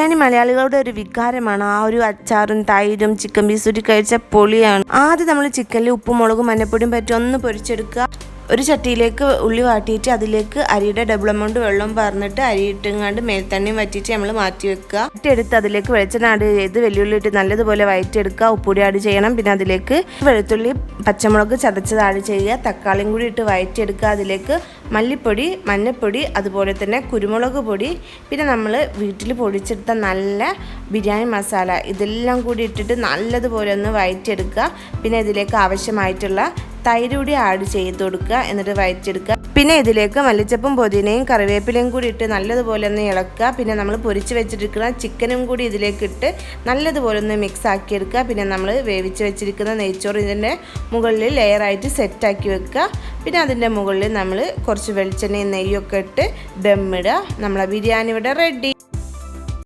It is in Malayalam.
ബിരിയാണി മലയാളികളുടെ ഒരു വികാരമാണ്. ആ ഒരു അച്ചാറും തൈരും ചിക്കൻ പീസൂരി കഴിച്ച പൊളിയാണ്. ആദ്യം നമ്മൾ ചിക്കനിൽ ഉപ്പും മുളകും മഞ്ഞപ്പൊടിയും പറ്റി ഒന്ന് പൊരിച്ചെടുക്കുക. ഒരു ചട്ടിയിലേക്ക് ഉള്ളി വാട്ടിയിട്ട് അതിലേക്ക് അരിയുടെ ഡബിൾ എമൗണ്ട് വെള്ളം പറഞ്ഞിട്ട് അരി ഇട്ടുങ്ങാണ്ട് മേൽത്തണ്ണിയും വറ്റിയിട്ട് നമ്മൾ മാറ്റി വെക്കുക. വറ്റിയെടുത്ത് അതിലേക്ക് വെളിച്ചെണ്ണ ആഡ് ചെയ്ത് വെല്ലുള്ളി ഇട്ട് നല്ലതുപോലെ വയറ്റിയെടുക്കുക. ഉപ്പുപൊടി ആഡ് ചെയ്യണം. പിന്നെ അതിലേക്ക് വെളുത്തുള്ളി പച്ചമുളക് ചതച്ചത് ആഡ് ചെയ്യുക. തക്കാളിയും കൂടി ഇട്ട് വയറ്റിയെടുക്കുക. അതിലേക്ക് മല്ലിപ്പൊടി മഞ്ഞൾപ്പൊടി അതുപോലെ തന്നെ കുരുമുളക് പൊടി പിന്നെ നമ്മൾ വീട്ടിൽ പൊടിച്ചെടുത്ത നല്ല ബിരിയാണി മസാല ഇതെല്ലാം കൂടി ഇട്ടിട്ട് നല്ലതുപോലെ ഒന്ന് വയറ്റിയെടുക്കുക. പിന്നെ ഇതിലേക്ക് ആവശ്യമായിട്ടുള്ള തൈര് കൂടി ആഡ് ചെയ്ത് കൊടുക്കുക എന്നിട്ട് വയറ്റെടുക്കുക പിന്നെ ഇതിലേക്ക് മല്ലിച്ചപ്പും പുതിനയും കറിവേപ്പിലയും കൂടി ഇട്ട് നല്ലതുപോലെ ഒന്ന് ഇളക്കുക. പിന്നെ നമ്മൾ പൊരിച്ച് വെച്ചിരിക്കുന്ന ചിക്കനും കൂടി ഇതിലേക്ക് ഇട്ട് നല്ലതുപോലെ ഒന്ന് മിക്സ് ആക്കിയെടുക്കുക. പിന്നെ നമ്മൾ വേവിച്ച് വെച്ചിരിക്കുന്ന നെയ്ച്ചോറ് ഇതിന്റെ മുകളിൽ ലെയറായിട്ട് സെറ്റാക്കി വെക്കുക. പിന്നെ അതിന്റെ മുകളിൽ നമ്മൾ കുറച്ച് വെളിച്ചെണ്ണയും നെയ്യൊക്കെ ഇട്ട് ദമ്മിടുക നമ്മളെ ബിരിയാണി ഇവിടെ റെഡി